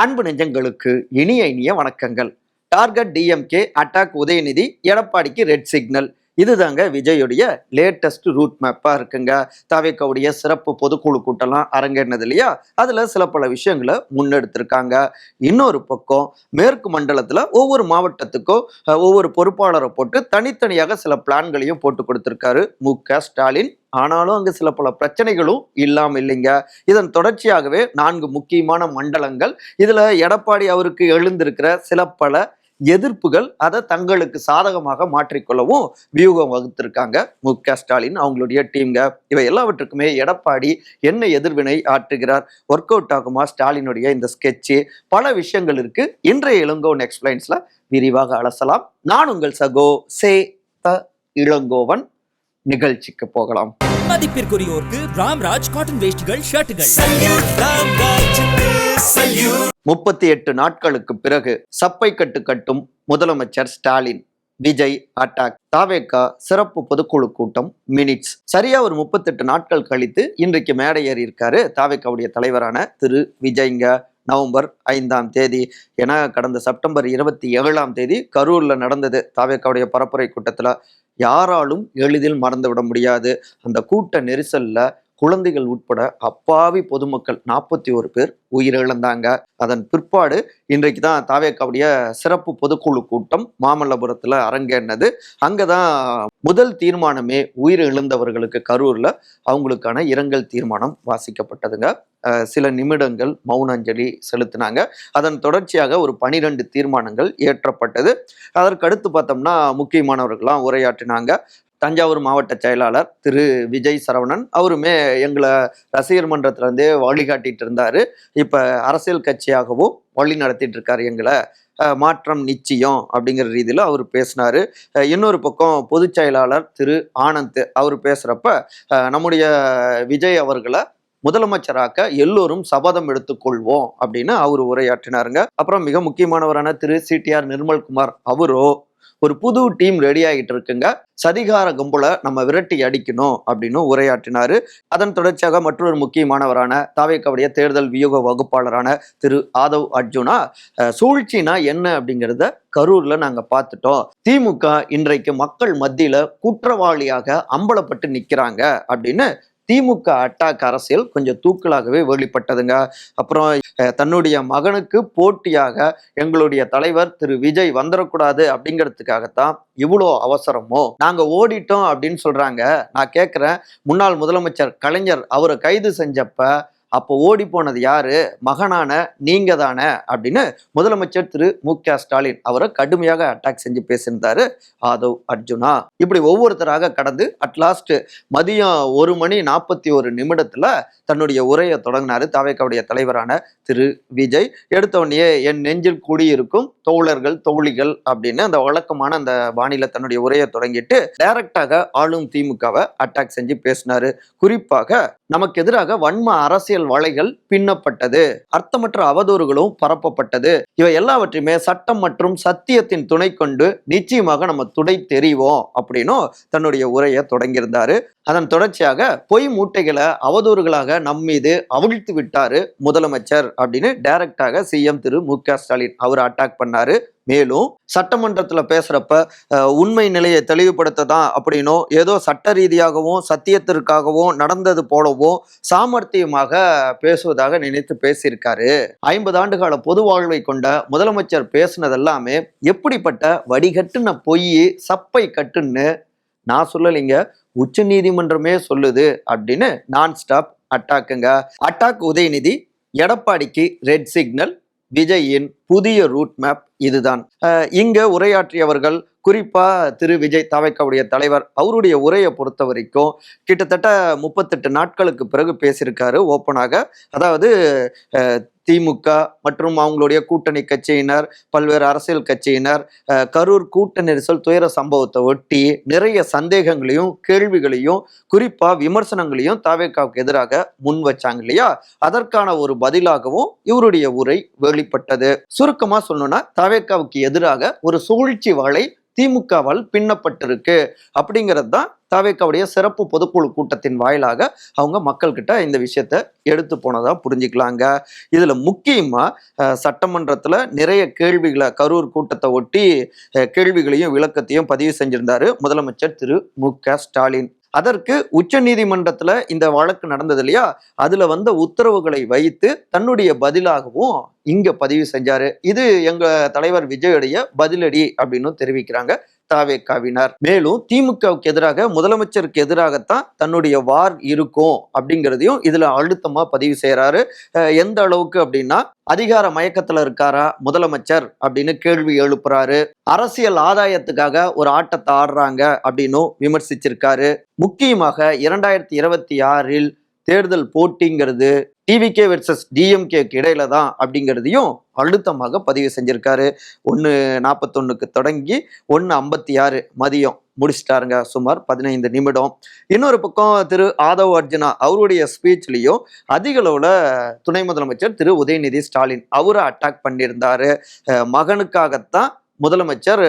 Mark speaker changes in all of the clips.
Speaker 1: அன்பு நெஞ்சங்களுக்கு இனிய இனிய வணக்கங்கள். டார்கெட் டிஎம்கே அட்டாக் உதயநிதி எடப்பாடிக்கு ரெட் சிக்னல். இதுதாங்க விஜயுடைய லேட்டஸ்ட் ரூட் மேப்பாக இருக்குங்க. தாவேக்காவுடைய சிறப்பு பொதுக்குழு கூட்டம்லாம் அரங்கேறினது இல்லையா? அதில் சில பல விஷயங்களை முன்னெடுத்திருக்காங்க. இன்னொரு பக்கம் மேற்கு மண்டலத்தில் ஒவ்வொரு மாவட்டத்துக்கும் ஒவ்வொரு பொறுப்பாளரை போட்டு தனித்தனியாக சில பிளான்களையும் போட்டு கொடுத்துருக்காரு மு. க. ஸ்டாலின். ஆனாலும் அங்கு சில பல பிரச்சனைகளும் இல்லாமல் இல்லைங்க. இதன் தொடர்ச்சியாகவே நான்கு முக்கியமான மண்டலங்கள். இதில் எடப்பாடி அவருக்கு எழுந்திருக்கிற சில பல எதிர்ப்புகள் அதை தங்களுக்கு சாதகமாக மாற்றிக்கொள்ளவும் வியூகம் வகுத்திருக்காங்க. மு. க. ஸ்டாலின் அவங்களுடைய டீம்ங்க. இவை எல்லாவற்றுக்குமே எடப்பாடி என்ன எதிர்வினை ஆற்றுகிறார்? ஒர்க் அவுட் ஆகுமா? ஸ்டாலினுடைய இந்த ஸ்கெட்சு பல விஷயங்கள் இருக்கு. இன்றைய இளங்கோவன் எக்ஸ்பிளைன்ஸ்ல விரிவாக அலசலாம். நான் உங்கள் சகோ சே த இளங்கோவன். நிகழ்ச்சிக்கு போகலாம்.
Speaker 2: மதிப்பிற்குரியோருக்கு ராம்ராஜ் காட்டன் வேஷ்டிகள் ஷர்ட்டுகள்
Speaker 1: முப்பத்தி எட்டு நாட்களுக்கு பிறகு சப்பை கட்டு கட்டும் முதலமைச்சர் ஸ்டாலின் விஜய் அட்டாக் தாவேக்கா சிறப்பு பொதுக்குழு கூட்டம் மினிட்ஸ் சரியா ஒரு முப்பத்தெட்டு நாட்கள் கழித்து இன்றைக்கு மேடை ஏறி இருக்காரு தாவேக்காவுடைய தலைவரான திரு விஜய்ங்க. நவம்பர் ஐந்தாம் தேதி என கடந்த செப்டம்பர் இருபத்தி ஏழாம் தேதி கரூர்ல நடந்தது தாவேக்காவுடைய பரப்புரை கூட்டத்துல. யாராலும் எளிதில் மறந்துவிட முடியாது. அந்த கூட்ட நெரிசல்ல குழந்தைகள் உட்பட அப்பாவி பொதுமக்கள் நாற்பத்தி ஒரு பேர் உயிரிழந்தாங்க. அதன் பிற்பாடு இன்றைக்கு தான் தாவேக்காவுடைய சிறப்பு பொதுக்குழு கூட்டம் மாமல்லபுரத்தில் அரங்கேறினது. அங்கே தான் முதல் தீர்மானமே உயிரிழந்தவர்களுக்கு கரூரில் அவங்களுக்கான இரங்கல் தீர்மானம் வாசிக்கப்பட்டதுங்க. சில நிமிடங்கள் மௌன அஞ்சலி செலுத்தினாங்க. அதன் தொடர்ச்சியாக ஒரு பனிரெண்டு தீர்மானங்கள் இயற்றப்பட்டது. அதற்கு அடுத்து பார்த்தோம்னா முக்கியமானவர்கள்லாம் உரையாற்றினாங்க. தஞ்சாவூர் மாவட்ட செயலாளர் திரு விஜய் சரவணன். அவருமே எங்களை ரசிகர் மன்றத்திலேருந்தே வழிகாட்டிட்டு இருந்தார். இப்போ அரசியல் கட்சியாகவும் வழி நடத்திட்டு இருக்காரு எங்களை. மாற்றம் நிச்சயம் அப்படிங்கிற ரீதியில் அவர் பேசினாரு. இன்னொரு பக்கம் பொதுச் செயலாளர் திரு ஆனந்த் அவர் பேசுகிறப்ப நம்முடைய விஜய் அவர்களை முதலமைச்சராக்க எல்லோரும் சபதம் எடுத்துக்கொள்வோம் அப்படின்னு அவர் உரையாற்றினாருங்க. அப்புறம் மிக முக்கியமானவரான திரு சிடிஆர் நிர்மல்குமார் அவரோ ஒரு புது டீம் ரெடி ஆகிட்டு இருக்குங்க. சதிகார கும்பலை நம்ம விரட்டி அடிக்கணும் அப்படின்னு உரையாற்றினாரு. அதன் தொடர்ச்சியாக மற்றொரு முக்கியமானவரான தாவேக்காவுடைய தேர்தல் வியூக வகுப்பாளரான திரு ஆதவ் அர்ஜுனா அஹ், சூழ்ச்சினா என்ன அப்படிங்கிறத கரூர்ல நாங்க பார்த்துட்டோம். திமுக இன்றைக்கு மக்கள் மத்தியில குற்றவாளியாக அம்பலப்பட்டு நிக்கிறாங்க அப்படின்னு திமுக அட்டாக் அரசியல் கொஞ்சம் தூக்கலாகவே வெளிப்பட்டதுங்க அப்புறம் தன்னுடைய மகனுக்கு போட்டியாக எங்களுடைய தலைவர் திரு. விஜய் வந்துடக்கூடாது அப்படிங்கிறதுக்காகத்தான் இவ்வளோ அவசரமோ? நாங்கள் ஓடிட்டோம் அப்படின்னு சொல்கிறாங்க நான் கேட்குறேன் முன்னாள் முதலமைச்சர் கலைஞர் அவரை கைது செஞ்சப்ப அப்போ ஓடி போனது யாரு? மகனான நீங்க தானே அப்படின்னு முதலமைச்சர் திரு மு க ஸ்டாலின் அவரை கடுமையாக அட்டாக் செஞ்சு பேசியிருந்தாரு ஆதவ் அர்ஜுனா. இப்படி ஒவ்வொருத்தராக கடந்து அட்லாஸ்ட் மதியம் ஒரு மணி நாற்பத்தி ஒரு நிமிடத்துல தன்னுடைய உரையை தொடங்கினாரு தாவேக்காவுடைய தலைவரான திரு விஜய். எடுத்த உடனே என் நெஞ்சில் குடியிருக்கும் தோழர்கள் தோழிகள் அப்படின்னு அந்த வழக்கமான அந்த பாணியில தன்னுடைய உரையை தொடங்கிட்டு டைரக்டாக ஆளும் திமுகவை அட்டாக் செஞ்சு பேசினாரு. குறிப்பாக நமக்கு எதிராக வன்ம அரசியல் வலைகள் பின்னப்பட்டது. அர்த்தமற்ற அவதூறுகளும் பரப்பப்பட்டது. இவை எல்லாவற்றையுமே சட்டம் மற்றும் சத்தியத்தின் துணை கொண்டு நிச்சயமாக நம்ம துடை தெரிவோம் அப்படின்னும் தன்னுடைய உரையை தொடங்கியிருந்தாரு. அதன் தொடர்ச்சியாக பொய் மூட்டைகளை அவதூறுகளாக நம் மீது அவிழ்த்து விட்டாரு முதலமைச்சர் அப்படின்னு டைரக்டாக சிஎம் திரு மு க ஸ்டாலின் அவர் அட்டாக் பண்ணாரு. மேலும் சட்டமன்றத்தில் பேசுறப்ப உண்மை நிலையை தெளிவுபடுத்த தான் அப்படின்னோ ஏதோ சட்ட ரீதியாகவும் சத்தியத்திற்காகவும் நடந்தது போலவும் சாமர்த்தியமாக பேசுவதாக நினைத்து பேசியிருக்காரு. ஐம்பது ஆண்டுகால பொது வாழ்வை கொண்ட முதலமைச்சர் பேசுனதெல்லாமே எப்படிப்பட்ட வடிகட்டுன பொய் சப்பை கட்டுன்னு நான் சொல்லலைங்க. உச்ச நீதிமன்றமே சொல்லுது அப்படின்னு நான் ஸ்டாப் அட்டாக்குங்க அட்டாக் உதயநிதி எடப்பாடிக்கு ரெட் சிக்னல் விஜயின் புதிய ரூட் மேப் இதுதான். இங்க உரையாற்றியவர்கள் குறிப்பா திரு. விஜய் தாவைக்காவுடைய தலைவர் அவருடைய உரையை பொறுத்த வரைக்கும் கிட்டத்தட்ட முப்பத்தெட்டு நாட்களுக்கு பிறகு பேசியிருக்காரு ஓப்பனாக அதாவது திமுக மற்றும் அவங்களுடைய கூட்டணி கட்சியினர் பல்வேறு அரசியல் கட்சியினர் கரூர் கூட்ட நெரிசல் துயர சம்பவத்தை ஒட்டி நிறைய சந்தேகங்களையும் கேள்விகளையும் குறிப்பாக விமர்சனங்களையும் தாவேக்காவுக்கு எதிராக முன் வச்சாங்க இல்லையா? அதற்கான ஒரு பதிலாகவும் இவருடைய உரை வெளிப்பட்டது. சுருக்கமாக சொல்லணும்னா தாவேக்காவுக்கு எதிராக ஒரு சூழ்ச்சி வலை திமுகவால் பின்னப்பட்டிருக்கு. அப்படிங்கிறது தான் தாவேக்காவுடைய சிறப்பு பொதுக்குழு கூட்டத்தின் வாயிலாக அவங்க மக்கள்கிட்ட இந்த விஷயத்த எடுத்து போனதாக புரிஞ்சுக்கலாங்க. இதில் முக்கியமாக சட்டமன்றத்தில் நிறைய கேள்விகளை கரூர் கூட்டத்தை ஒட்டி கேள்விகளையும் விளக்கத்தையும் பதிவு செஞ்சிருந்தாரு முதலமைச்சர் திரு மு க ஸ்டாலின். அதற்கு உச்ச நீதிமன்றத்துல இந்த வழக்கு நடந்தது இல்லையா? அதுல வந்த உத்தரவுகளை வைத்து தன்னுடைய பதிலாகவும் இங்க பதிவு செஞ்சாரு. இது எங்க தலைவர் விஜயுடைய பதிலடி அப்படின்னு தெரிவிக்கிறாங்க. தாவேக்காவினர். மேலும் திமுகவுக்கு எதிராக முதலமைச்சருக்கு எதிராகத்தான் தன்னுடைய வார் இருக்கும் அப்படிங்கிறதையும் இதுல அழுத்தமா பதிவு செய்யறாரு எந்த அளவுக்கு அப்படின்னா அதிகார மயக்கத்துல இருக்காரா முதலமைச்சர் அப்படின்னு கேள்வி எழுப்புறாரு. அரசியல் ஆதாயத்துக்காக ஒரு ஆட்டத்தை ஆடுறாங்க அப்படின்னும் விமர்சிச்சிருக்காரு. முக்கியமாக இரண்டாயிரத்தி இருபத்தி ஆறில் தேர்தல் போட்டிங்கிறது டிவிகே வெர்சஸ் டிஎம்கேக்கு இடையில தான் அப்படிங்கிறதையும் அழுத்தமாக பதிவு செஞ்சிருக்காரு. ஒன்று நாற்பத்தொன்னுக்கு தொடங்கி ஒன்று ஐம்பத்தி ஆறு மதியம் முடிச்சிட்டாருங்க. சுமார் பதினைந்து நிமிடம். இன்னொரு பக்கம் திரு ஆதவ் அர்ஜுனா அவருடைய ஸ்பீச்லேயும் அதிக அளவில் துணை முதலமைச்சர் திரு உதயநிதி ஸ்டாலின் அவரை அட்டாக் பண்ணியிருந்தாரு. மகனுக்காகத்தான் முதலமைச்சர்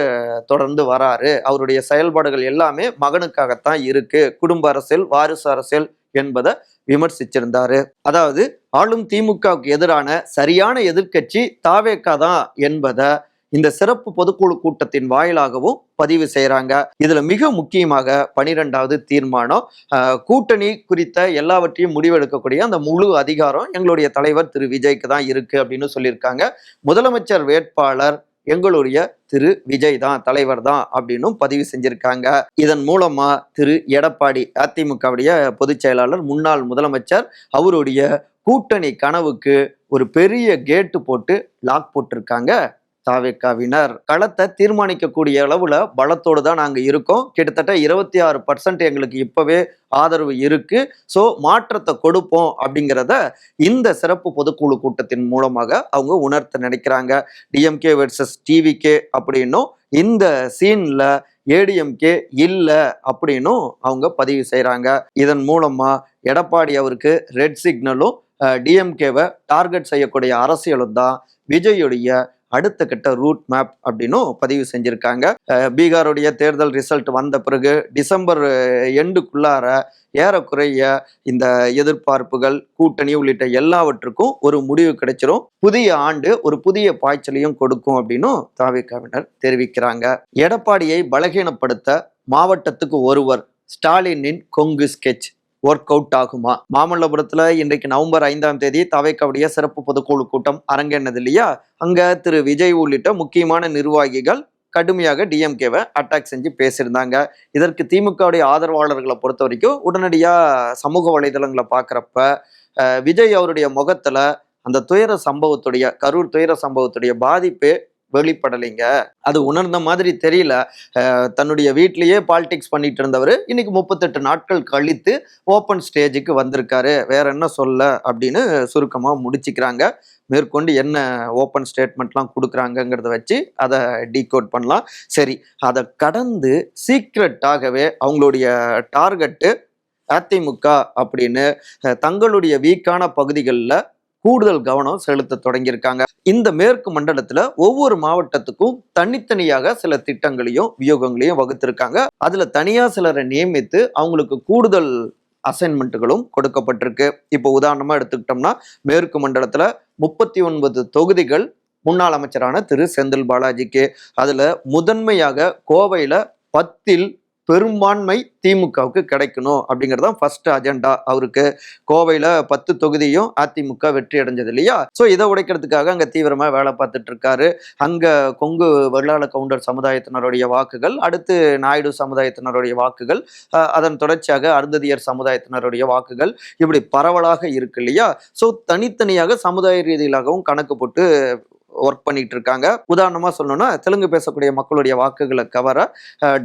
Speaker 1: தொடர்ந்து வராரு. அவருடைய செயல்பாடுகள் எல்லாமே மகனுக்காகத்தான் இருக்கு. குடும்ப அரசியல் வாரிசு அரசியல் என்பதை விமர்சிச்சிருந்தாரு. அதாவது ஆளும் திமுகவுக்கு எதிரான சரியான எதிர்க்கட்சி தாவேக்கா தான் என்பதை இந்த சிறப்பு பொதுக்குழு கூட்டத்தின் வாயிலாகவும் பதிவு செய்கிறாங்க இதுல மிக முக்கியமாக பனிரெண்டாவது தீர்மானம் கூட்டணி குறித்த எல்லாவற்றையும் முடிவெடுக்கக்கூடிய அந்த முழு அதிகாரம் எங்களுடைய தலைவர் திரு. விஜய்க்கு தான் இருக்கு அப்படின்னு சொல்லியிருக்காங்க. முதலமைச்சர் வேட்பாளர் எங்களுடைய திரு விஜய் தான் தலைவர் தான் அப்படின்னும் பதிவு செஞ்சிருக்காங்க. இதன் மூலமா திரு எடப்பாடி அதிமுகவுடைய பொதுச் செயலாளர் முன்னாள் முதலமைச்சர் அவருடைய கூட்டணி கனவுக்கு ஒரு பெரிய கேட்டு போட்டு லாக் போட்டிருக்காங்க. தாவேக்காவினர் களத்தை தீர்மானிக்கக்கூடிய அளவுல பலத்தோடு தான் நாங்கள் இருக்கோம். கிட்டத்தட்ட இருபத்தி ஆறு பர்சன்ட் எங்களுக்கு இப்பவே ஆதரவு இருக்கு. ஸோ மாற்றத்தை கொடுப்போம் அப்படிங்கிறத இந்த சிறப்பு பொதுக்குழு கூட்டத்தின் மூலமாக அவங்க உணர்த்த நினைக்கிறாங்க. டிஎம்கே வெர்சஸ் டிவிகே அப்படின்னும் இந்த சீன்ல ஏடிஎம்கே இல்லை அப்படின்னும் அவங்க பதிவு செய்கிறாங்க இதன் மூலமா எடப்பாடி அவருக்கு ரெட் சிக்னலும் டிஎம்கேவை டார்கெட் செய்யக்கூடிய அரசியலும் தான் விஜயுடைய அடுத்த கட்ட ரூட் மேப் அப்படின்னும் பதிவு செஞ்சுருக்காங்க. பீகாருடைய தேர்தல் ரிசல்ட் வந்த பிறகு டிசம்பர் எண்டுக்குள்ளார ஏறக்குறைய இந்த எதிர்பார்ப்புகள் கூட்டணி உள்ளிட்ட எல்லாவற்றுக்கும் ஒரு முடிவு கிடைச்சிரும். புதிய ஆண்டு ஒரு புதிய பாய்ச்சலையும் கொடுக்கும் அப்படின்னும் தாவிகாவினர் தெரிவிக்கிறாங்க. எடப்பாடியை பலகீனப்படுத்த மாவட்டத்துக்கு ஒருவர் ஸ்டாலினின் கொங்கு ஸ்கெட்ச் ஒர்க் அவுட் ஆகுமா? மாமல்லபுரத்துல இன்றைக்கு நவம்பர் ஐந்தாம் தேதி தவைக்காவுடைய சிறப்பு பொதுக்குழு கூட்டம் அரங்கேனது இல்லையா? அங்க திரு விஜய் உள்ளிட்ட முக்கியமான நிர்வாகிகள் கடுமையாக டிஎம்கேவை அட்டாக் செஞ்சு பேசியிருந்தாங்க. இதற்கு திமுகவுடைய ஆதரவாளர்களை பொறுத்த வரைக்கும் உடனடியாக சமூக வலைதளங்களை பார்க்குறப்ப விஜய் அவருடைய முகத்தில் அந்த துயர சம்பவத்துடைய கரூர் துயர சம்பவத்துடைய பாதிப்பு வெளிப்படலைங்க. அது உணர்ந்த மாதிரி தெரியல. தன்னுடைய வீட்லேயே பாலிடிக்ஸ் பண்ணிட்டு இருந்தவர் இன்னைக்கு முப்பத்தெட்டு நாட்கள் கழித்து ஓப்பன் ஸ்டேஜுக்கு வந்திருக்காரு. வேற என்ன சொல்ல அப்படின்னு சுருக்கமாக முடிச்சுக்கிறாங்க. மேற்கொண்டு என்ன ஓப்பன் ஸ்டேட்மெண்ட்லாம் கொடுக்குறாங்கங்கிறத வச்சு அதை டீகோட் பண்ணலாம். சரி அதை கடந்து சீக்ரெட்டாகவே அவங்களுடைய டார்கெட்டு அதிமுக அப்படின்னு தங்களுடைய வீக்கான பகுதிகளில் கூடுதல் கவனம் செலுத்த தொடங்கியிருக்காங்க. இந்த மேற்கு மண்டலத்துல ஒவ்வொரு மாவட்டத்துக்கும் தனித்தனியாக சில திட்டங்களையும் வியூகங்களையும் வகுத்திருக்காங்க. அதுல தனியா சிலரை நியமித்து அவங்களுக்கு கூடுதல் அசைன்மெண்ட்டுகளும் கொடுக்கப்பட்டிருக்கு. இப்போ உதாரணமா எடுத்துக்கிட்டோம்னா மேற்கு மண்டலத்துல முப்பத்தி ஒன்பது தொகுதிகள் முன்னாள் அமைச்சரான திரு செந்தில் பாலாஜிக்கு. அதுல முதன்மையாக கோவையில பத்தில் பெரும்பான்மை திமுகவுக்கு கிடைக்கணும் அப்படிங்கிறது தான் ஃபர்ஸ்ட் அஜெண்டா அவருக்கு கோவையில் பத்து தொகுதியும் அதிமுக வெற்றி அடைஞ்சது இல்லையா? ஸோ இதை உடைக்கிறதுக்காக அங்கே தீவிரமாக வேலை பார்த்துட்டு இருக்காரு. அங்கே கொங்கு வெள்ளாள கவுண்டர் சமுதாயத்தினருடைய வாக்குகள் அடுத்து நாயுடு சமுதாயத்தினருடைய வாக்குகள் அதன் தொடர்ச்சியாக அருந்ததியர் சமுதாயத்தினருடைய வாக்குகள் இப்படி பரவலாக இருக்கு இல்லையா? ஸோ தனித்தனியாக சமுதாய ரீதியிலாகவும் கணக்கு போட்டு ஒர்க் பண்ணிட்டு இருக்காங்க உதாரணமா சொல்லணும்னா தெலுங்கு பேசக்கூடிய மக்களுடைய வாக்குகளை கவர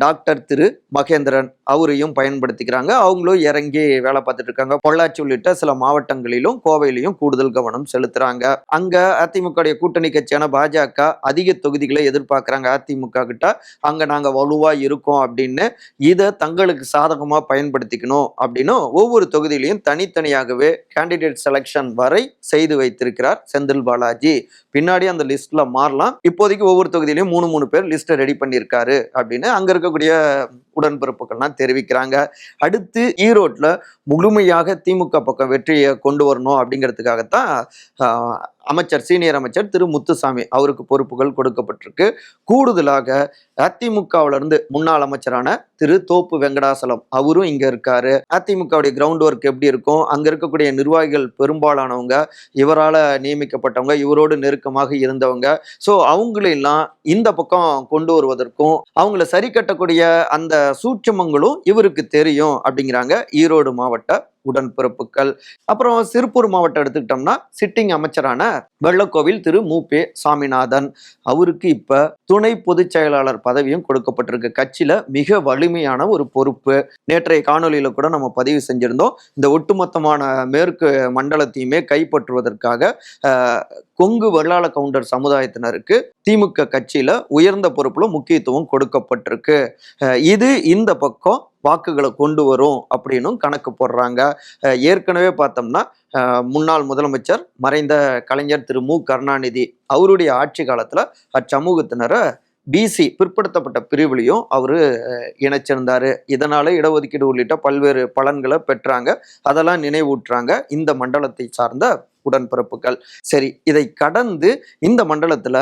Speaker 1: டாக்டர் திரு மகேந்திரன் அவரையும் பயன்படுத்திக்கிறாங்க. அவங்களும் இறங்கி வேலை பார்த்துட்டு இருக்காங்க. பொள்ளாச்சி உள்ளிட்ட சில மாவட்டங்களிலும் கோவையிலையும் கூடுதல் கவனம் செலுத்துறாங்க. அங்க அதிமுக கூட்டணி கட்சியான பாஜக அதிக தொகுதிகளை எதிர்பார்க்குறாங்க. அதிமுக கிட்ட அங்க நாங்க வலுவா இருக்கோம் அப்படின்னு இதை தங்களுக்கு சாதகமா பயன்படுத்திக்கணும் அப்படின்னு ஒவ்வொரு தொகுதியிலையும் தனித்தனியாகவே கேண்டிடேட் செலெக்ஷன் வரை செய்து வைத்திருக்கிறார் செந்தில் பாலாஜி. பின்னாடி அந்த லிஸ்ட்ல மாறலாம். இப்போதைக்கு ஒவ்வொரு தொகுதியிலையும் மூணு மூணு பேர் லிஸ்ட்டை ரெடி பண்ணியிருக்காரு அப்படின்னு அங்க இருக்கக்கூடிய உடன்பிறப்புகள்லாம் தெரிவிக்கிறாங்க. அடுத்து ஈரோட்ல முழுமையாக திமுக பக்கம் வெற்றியை கொண்டு வரணும் அப்படிங்கிறதுக்காகத்தான் ஆஹ், அமைச்சர் சீனியர் அமைச்சர் திரு முத்துசாமி அவருக்கு பொறுப்புகள் கொடுக்கப்பட்டிருக்கு. கூடுதலாக அதிமுகவிலிருந்து முன்னாள் அமைச்சரான திரு தோப்பு வெங்கடாசலம் அவரும் இங்க இருக்காரு. அதிமுகவுடைய கிரவுண்ட் ஒர்க் எப்படி இருக்கும்? அங்க இருக்கக்கூடிய நிர்வாகிகள் பெரும்பாலானவங்க இவரால நியமிக்கப்பட்டவங்க இவரோடு நெருக்கமாக இருந்தவங்க. ஸோ அவங்களெல்லாம் இந்த பக்கம் கொண்டு வருவதற்கும் அவங்கள சரி கட்டக்கூடிய அந்த சூட்சமங்களும் இவருக்கு தெரியும் அப்படிங்கிறாங்க ஈரோடு மாவட்ட உடன்பிறப்புகள். அப்புறம் திருப்பூர் மாவட்டம் எடுத்துக்கிட்டோம்னா சிட்டிங் அமைச்சரான வெள்ளக்கோவில் திரு. மு. பே. சாமிநாதன். அவருக்கு இப்ப துணை பொதுச் செயலாளர் பதவியும் கொடுக்கப்பட்டிருக்கு. கட்சியில மிக வலிமையான ஒரு பொறுப்பு. நேற்றைய காணொலியில கூட நம்ம பதிவு செஞ்சிருந்தோம். இந்த ஒட்டுமொத்தமான மேற்கு மண்டலத்தையுமே கைப்பற்றுவதற்காக கொங்கு வெள்ளாள கவுண்டர் சமுதாயத்தினருக்கு திமுக கட்சியில உயர்ந்த பொறுப்புல முக்கியத்துவம் கொடுக்கப்பட்டிருக்கு. இது இந்த பக்கம் வாக்குகளை கொண்டு வரும் அப்படின்னும் கணக்கு போடுறாங்க. ஏற்கனவே பார்த்தோம்னா முன்னாள் முதலமைச்சர் மறைந்த கலைஞர் திரு மு. கருணாநிதி அவருடைய ஆட்சி காலத்தில் அச்சமூகத்தினரை பிசி பிற்படுத்தப்பட்ட பிரிவுலையும் அவர் இணைச்சிருந்தார். இதனால் இடஒதுக்கீடு உள்ளிட்ட பல்வேறு பலன்களை பெற்றாங்க. அதெல்லாம் நினைவூட்டுறாங்க. இந்த மண்டலத்தை சார்ந்த உடன்பிறப்புகள். சரி இதை கடந்து இந்த மண்டலத்துல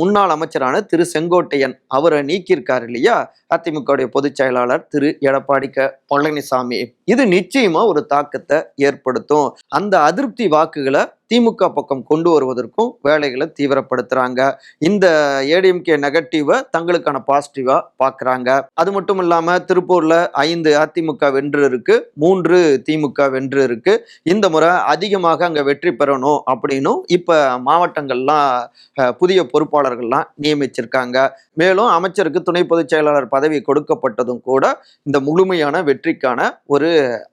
Speaker 1: முன்னாள் அமைச்சரான திரு செங்கோட்டையன் அவரை நீக்கியிருக்காரு இல்லையா? அதிமுகவுடைய பொதுச் செயலாளர் திரு எடப்பாடி க பழனிசாமி. இது நிச்சயமா ஒரு தாக்கத்தை ஏற்படுத்தும். அந்த அதிருப்தி வாக்குகளை திமுக பக்கம் கொண்டு வருவதற்கும் வேலைகளை தீவிரப்படுத்துறாங்க. இந்த ஏடிஎம்கே நெகட்டிவை தங்களுக்கான பாசிட்டிவா பாக்குறாங்க. அது மட்டும் இல்லாம திருப்பூர்ல ஐந்து அதிமுக வென்று இருக்கு மூன்று திமுக வென்று இருக்கு. இந்த முறை அதிகமாக அங்க வெற்றி பெறணும் அப்படின்னும் இப்போ மாவட்டங்கள்லாம் புதிய பொறுப்பாளர்கள்லாம் நியமிச்சிருக்காங்க. மேலும் அமைச்சருக்கு துணை பொதுச் செயலாளர் பதவி கொடுக்கப்பட்டதும் கூட இந்த முழுமையான வெற்றிக்கான ஒரு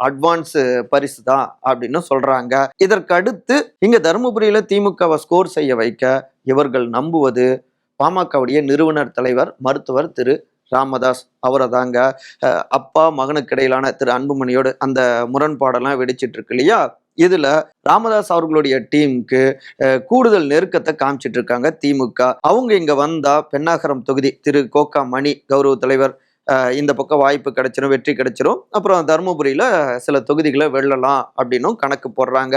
Speaker 1: அட்வான்ஸ் பரிசு தான் அப்படின்னு சொல்றாங்க. இதற்கு அடுத்து இங்க தருமபுரியில திமுகவை ஸ்கோர் செய்ய வைக்க இவர்கள் நம்புவது பாமகவுடைய நிறுவனர் தலைவர் மருத்துவர் திரு ராமதாஸ் அவரை தாங்க அப்பா மகனுக்கு இடையிலான திரு அன்புமணியோடு அந்த முரண்பாடெல்லாம் வெடிச்சிட்டு இருக்கு இல்லையா? இதுல ராமதாஸ் அவர்களுடைய டீமுக்கு கூடுதல் நெருக்கத்தை காமிச்சிட்டு இருக்காங்க திமுக. அவங்க இங்க வந்தா பெண்ணாகரம் தொகுதி திரு கோகா மணி கௌரவ தலைவர் இந்த பக்கம் வாய்ப்பு கிடைச்சிரும் வெற்றி கிடைச்சிரும். அப்புறம் தருமபுரியில சில தொகுதிகளை வெல்லலாம் அப்படின்னும் கணக்கு போடுறாங்க.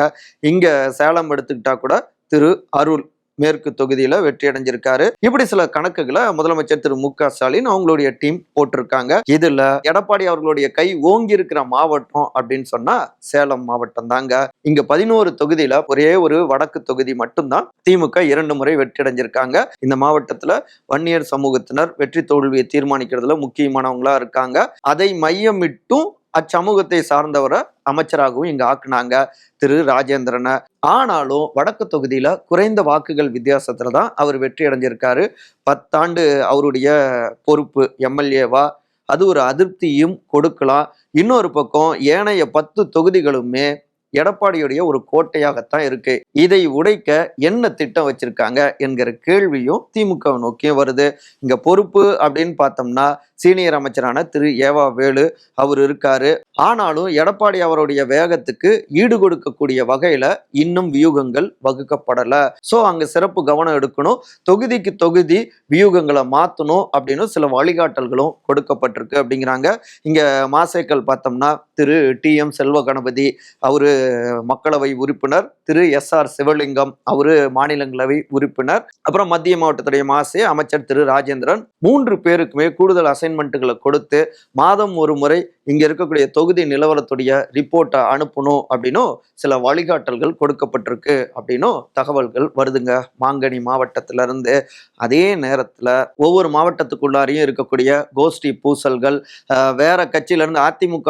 Speaker 1: இங்க சேலம் எடுத்துக்கிட்டா கூட திரு அருள் மேற்கு தொகுதியில வெற்றி அடைஞ்சிருக்காரு. இப்படி சில கணக்குகளை முதலமைச்சர் திரு மு ஸ்டாலின் அவங்களுடைய டீம் போட்டிருக்காங்க. இதுல எடப்பாடி அவர்களுடைய கை ஓங்கி இருக்கிற மாவட்டம் அப்படின்னு சொன்னா சேலம் மாவட்டம் தாங்க. இங்க பதினோரு தொகுதியில ஒரே ஒரு வடக்கு தொகுதி மட்டும்தான் திமுக இரண்டு முறை வெற்றி அடைஞ்சிருக்காங்க. இந்த மாவட்டத்துல வன்னியர் சமூகத்தினர் வெற்றி தோல்வியை தீர்மானிக்கிறதுல முக்கியமானவங்களா இருக்காங்க. அதை மையமிட்டும் அச்சமூகத்தை சார்ந்தவரை அமைச்சராகவும் இங்க ஆக்குனாங்க திரு ராஜேந்திரனை. ஆனாலும் வடக்கு தொகுதியில குறைந்த வாக்குகள் வித்தியாசத்துல தான் அவர் வெற்றி அடைஞ்சிருக்காரு. பத்தாண்டு அவருடைய பொறுப்பு எம்எல்ஏவா அது ஒரு அதிருப்தியும் கொடுக்கலாம். இன்னொரு பக்கம் ஏனைய பத்து தொகுதிகளுமே எடப்பாடியுடைய ஒரு கோட்டையாகத்தான் இருக்கு. இதை உடைக்க என்ன திட்டம் வச்சிருக்காங்க என்கிற கேள்வியும் திமுக நோக்கியும் வருது. இங்க பொறுப்பு அப்படின்னு பார்த்தோம்னா சீனியர் அமைச்சரான திரு. ஏவா வேலு அவர் இருக்காரு. ஆனாலும் எடப்பாடி அவருடைய வேகத்துக்கு ஈடு கொடுக்கக்கூடிய வகையில இன்னும் வியூகங்கள் வகுக்கப்படல. சோ அங்க சிறப்பு கவனம் எடுக்கணும். தொகுதிக்கு தொகுதி வியூகங்களை மாத்தணும் அப்படின்னு சில வழிகாட்டல்களும் கொடுக்கப்பட்டிருக்கு அப்படிங்கிறாங்க. இங்க மாசேக்கல் பார்த்தோம்னா திரு டி எம் செல்வ கணபதி அவரு மக்களவை உறுப்பினர் திரு எஸ் ஆர் சிவலிங்கம் அவரு மாநிலங்களவை உறுப்பினர் அப்புறம் மத்திய மாவட்டத்துடைய மாசே அமைச்சர் திரு ராஜேந்திரன். மூன்று பேருக்குமே கூடுதல் அசைன்மெண்ட்டுகளை கொடுத்து மாதம் ஒரு முறை இங்க இருக்கக்கூடிய தொகுதி நிலவரத்துடைய ரிப்போர்ட்டை அனுப்பணும் அப்படின்னும் சில வழிகாட்டல்கள் கொடுக்கப்பட்டிருக்கு அப்படின்னும் தகவல்கள் வருதுங்க. மாங்கனி மாவட்டத்துல இருந்து அதே நேரத்துல ஒவ்வொரு மாவட்டத்துக்குள்ளாரையும் இருக்கக்கூடிய கோஷ்டி பூசல்கள் வேற கட்சியில இருந்து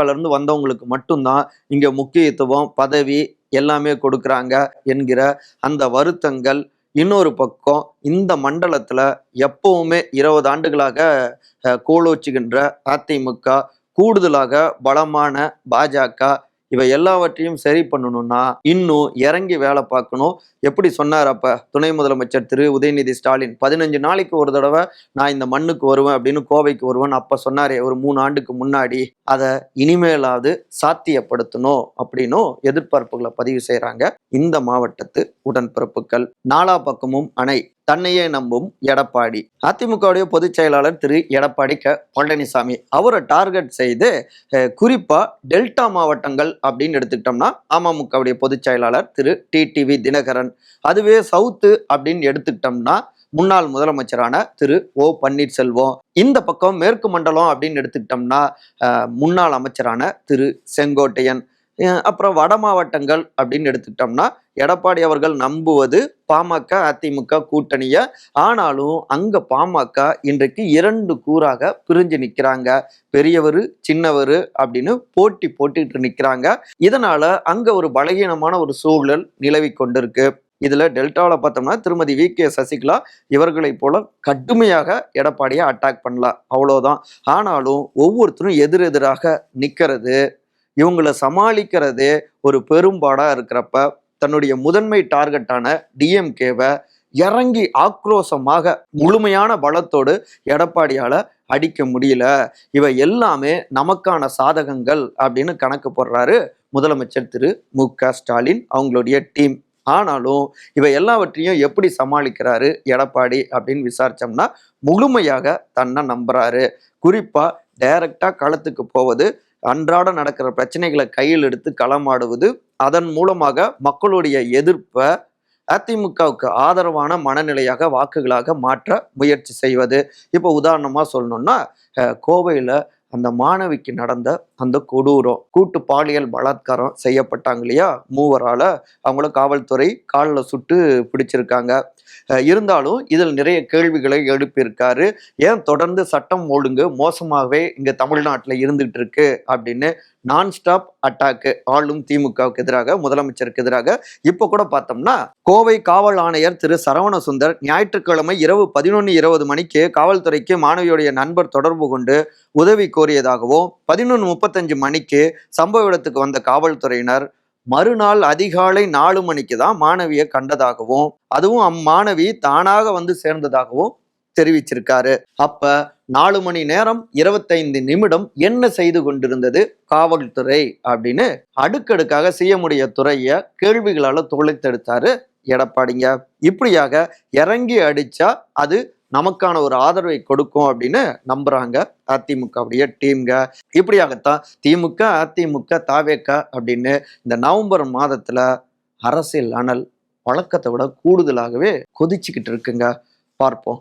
Speaker 1: இருந்து வந்தவங்களுக்கு மட்டும்தான் இங்க முக்கியத்துவம் பதவி எல்லாமே கொடுக்குறாங்க என்கிற அந்த வருத்தங்கள். இன்னொரு பக்கம் இந்த மண்டலத்தில் எப்பவுமே இருபது ஆண்டுகளாக கோலோச்சுகின்ற அதிமுக கூடுதலாக பலமான பாஜக இவை எல்லாவற்றையும் சரி பண்ணணும்னா இன்னும் இறங்கி வேலை பார்க்கணும். எப்படி சொன்னார் அப்ப துணை முதலமைச்சர் திரு உதயநிதி ஸ்டாலின்? பதினஞ்சு நாளைக்கு ஒரு தடவை நான் இந்த மண்ணுக்கு வருவேன் அப்படின்னு கோவைக்கு வருவேன் அப்ப சொன்னாரே ஒரு மூணு ஆண்டுக்கு முன்னாடி. அதை இனிமேலாவது சாத்தியப்படுத்தணும் அப்படின்னும் எதிர்பார்ப்புகளை பதிவு செய்கிறாங்க இந்த மாவட்டத்து உடன்பிறப்புகள். நாலா பக்கமும் அணை தன்னையே நம்பும் எடப்பாடி. அதிமுகவுடைய பொதுச் செயலாளர் திரு எடப்பாடி க. பழனிசாமி. அவரை டார்கெட் செய்து குறிப்பாக டெல்டா மாவட்டங்கள் அப்படின்னு எடுத்துக்கிட்டோம்னா அமமுகவுடைய பொதுச் செயலாளர் திரு டிடிவி தினகரன். அதுவே சவுத்து அப்படின்னு எடுத்துக்கிட்டோம்னா முன்னாள் முதலமைச்சரான திரு ஓ. பன்னீர்செல்வம். இந்த பக்கம் மேற்கு மண்டலம் அப்படின்னு எடுத்துக்கிட்டோம்னா முன்னாள் அமைச்சரான திரு செங்கோட்டையன். அப்புறம் வட மாவட்டங்கள் அப்படின்னு எடுத்துக்கிட்டோம்னா எடப்பாடி அவர்கள் நம்புவது பாமக அதிமுக கூட்டணிய. ஆனாலும் அங்க பாமக இன்றைக்கு இரண்டு கூறாக பிரிஞ்சு நிக்கிறாங்க. பெரியவர் சின்னவர் அப்படின்னு போட்டி போட்டுட்டு நிக்கிறாங்க. இதனால அங்க ஒரு பலகீனமான ஒரு சூழல் நிலவி கொண்டிருக்கு. இதுல டெல்டாவில் பார்த்தோம்னா திருமதி வி. கே. சசிகலா இவர்களைப் போல கடுமையாக எடப்பாடியை அட்டாக் பண்ணலாம் அவ்வளோதான் ஆனாலும் ஒவ்வொருத்தரும் எதிரெதிராக நிற்கிறது இவங்களை சமாளிக்கிறதே ஒரு பெரும்பாடாக இருக்கிறப்ப தன்னுடைய முதன்மை டார்கெட்டான டிஎம்கேவை இறங்கி ஆக்ரோஷமாக முழுமையான பலத்தோடு எடப்பாடியால் அடிக்க முடியல. இவை எல்லாமே நமக்கான சாதகங்கள் அப்படின்னு கணக்கு போடுறாரு முதலமைச்சர் திரு. மு. க. ஸ்டாலின் அவங்களுடைய டீம். ஆனாலும் இவை எல்லாவற்றையும் எப்படி சமாளிக்கிறாரு எடப்பாடி அப்படின்னு விசாரிச்சோம்னா முழுமையாக தன்னை நம்புறாரு. குறிப்பா டைரக்டா களத்துக்கு போவது அன்றாட நடக்கிற பிரச்சனைகளை கையில் எடுத்து களமாடுவது அதன் மூலமாக மக்களுடைய எதிர்ப்பை அதிமுகவுக்கு ஆதரவான மனநிலையாக வாக்குகளாக மாற்ற முயற்சி செய்வது. இப்போ உதாரணமாக சொல்லணும்னா கோவையில் அந்த மாணவிக்கு நடந்த அந்த கொடூரம் கூட்டு பாலியல் பலாத்காரம் செய்யப்பட்டாங்க இல்லையா? மூவரால் அவங்கள காவல்துறை காலில் சுட்டு பிடிச்சிருக்காங்க. இருந்தாலும் இதில் நிறைய கேள்விகளை எழுப்பியிருக்காரு. ஏன் தொடர்ந்து சட்டம் ஒழுங்கு மோசமாகவே இங்கே தமிழ்நாட்டில் இருந்துகிட்டு இருக்கு அப்படின்னு நான் ஸ்டாப் அட்டாக்கு ஆளும் திமுகவுக்கு எதிராக முதலமைச்சருக்கு எதிராக. இப்போ கூட பார்த்தோம்னா கோவை காவல் ஆணையர் திரு சரவண சுந்தர் ஞாயிற்றுக்கிழமை இரவு பதினொன்று இருபது மணிக்கு காவல்துறைக்கு மாணவியுடைய நண்பர் தொடர்பு கொண்டு உதவி கோரியதாகவும் பதினொன்று முப்பத்தஞ்சு மணிக்கு சம்பவ இடத்துக்கு வந்த காவல்துறையினர் மறுநாள் அதிகாலை நாலு மணிக்கு தான் மாணவியை கண்டதாகவும் அதுவும் அம்மாணவி தானாக வந்து சேர்ந்ததாகவும் தெரிவிச்சிருக்காரு. அப்ப நாலு மணி நேரம் இருபத்தைந்து நிமிடம் என்ன செய்து கொண்டிருந்தது? காவல்துறை அப்படின்னு அடுக்கடுக்காக செய்யமுடைய துறைய கேள்விகளால தொலைத்தெடுத்தாரு எடப்பாடிங்க. இப்படியாக இறங்கி அடிச்சா அது நமக்கான ஒரு ஆதரவை கொடுக்கும் அப்படின்னு நம்புறாங்க அதிமுகவுடைய டீம்க இப்படியாகத்தான் திமுக அதிமுக தாவேக்க அப்படின்னு இந்த நவம்பர் மாதத்துல அரசியல் அனல் வழக்கத்தை விட கூடுதலாகவே கொதிச்சுக்கிட்டு இருக்குங்க. பார்ப்போம்.